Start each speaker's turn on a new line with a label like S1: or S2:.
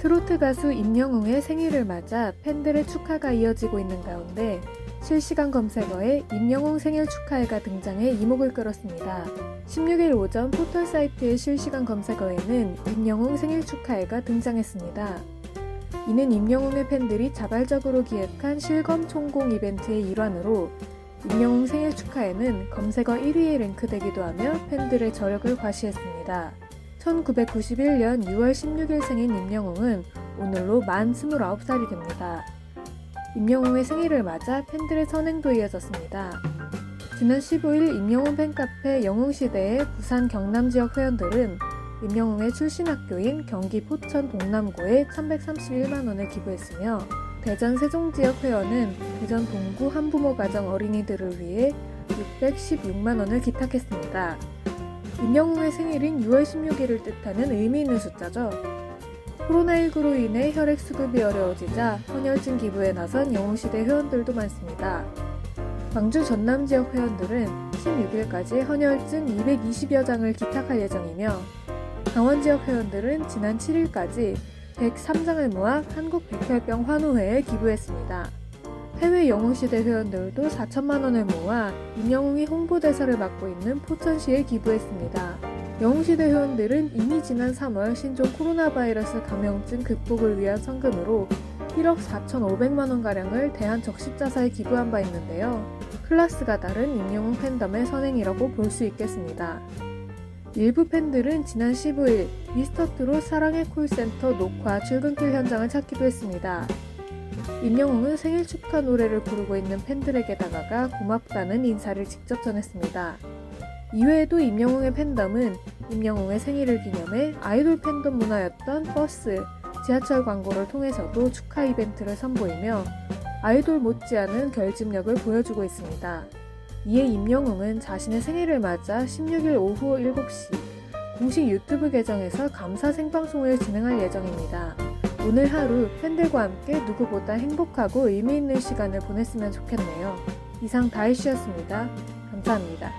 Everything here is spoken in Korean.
S1: 탤런트 가수 임영웅의 생일을 맞아 팬들의 축하가 이어지고 있는 가운데 실시간 검색어에 임영웅 생일 축하해가 등장해 이목을 끌었습니다. 16일 오전 포털 사이트의 실시간 검색어에는 임영웅 생일 축하해가 등장했습니다. 이는 임영웅의 팬들이 자발적으로 기획한 실검 총공 이벤트의 일환으로 임영웅 생일 축하에는 검색어 1위에 랭크되기도 하며 팬들의 저력을 과시했습니다. 1991년 6월 16일 생인 임영웅은 오늘로 만 29살이 됩니다. 임영웅의 생일을 맞아 팬들의 선행도 이어졌습니다. 지난 15일 임영웅 팬카페 영웅시대의 부산 경남 지역 회원들은 임영웅의 출신 학교인 경기 포천 동남고에 1131만 원을 기부했으며 대전 세종 지역 회원은 대전 동구 한부모 가정 어린이들을 위해 616만 원을 기탁했습니다. 임영웅의 생일인 6월 16일을 뜻하는 의미 있는 숫자죠. 코로나19로 인해 혈액 수급이 어려워지자 헌혈증 기부에 나선 영웅시대 회원들도 많습니다. 광주 전남 지역 회원들은 16일까지 헌혈증 220여 장을 기탁할 예정이며 강원 지역 회원들은 지난 7일까지 103장을 모아 한국백혈병 환우회에 기부했습니다. 해외 영웅시대 회원들도 4천만 원을 모아 임영웅이 홍보대사를 맡고 있는 포천시에 기부했습니다. 영웅시대 회원들은 이미 지난 3월 신종 코로나 바이러스 감염증 극복을 위한 성금으로 1억 4,500만 원가량을 대한적십자사에 기부한 바 있는데요. 클래스가 다른 임영웅 팬덤의 선행이라고 볼 수 있겠습니다. 일부 팬들은 지난 15일 미스터트롯 사랑의 콜센터 녹화 출근길 현장을 찾기도 했습니다. 임영웅은 생일 축하 노래를 부르고 있는 팬들에게 다가가 고맙다는 인사를 직접 전했습니다. 이외에도 임영웅의 팬덤은 임영웅의 생일을 기념해 아이돌 팬덤 문화였던 버스, 지하철 광고를 통해서도 축하 이벤트를 선보이며 아이돌 못지않은 결집력을 보여주고 있습니다. 이에 임영웅은 자신의 생일을 맞아 16일 오후 7시 공식 유튜브 계정에서 감사 생방송을 진행할 예정입니다. 오늘 하루 팬들과 함께 누구보다 행복하고 의미 있는 시간을 보냈으면 좋겠네요. 이상 다이씨였습니다. 감사합니다.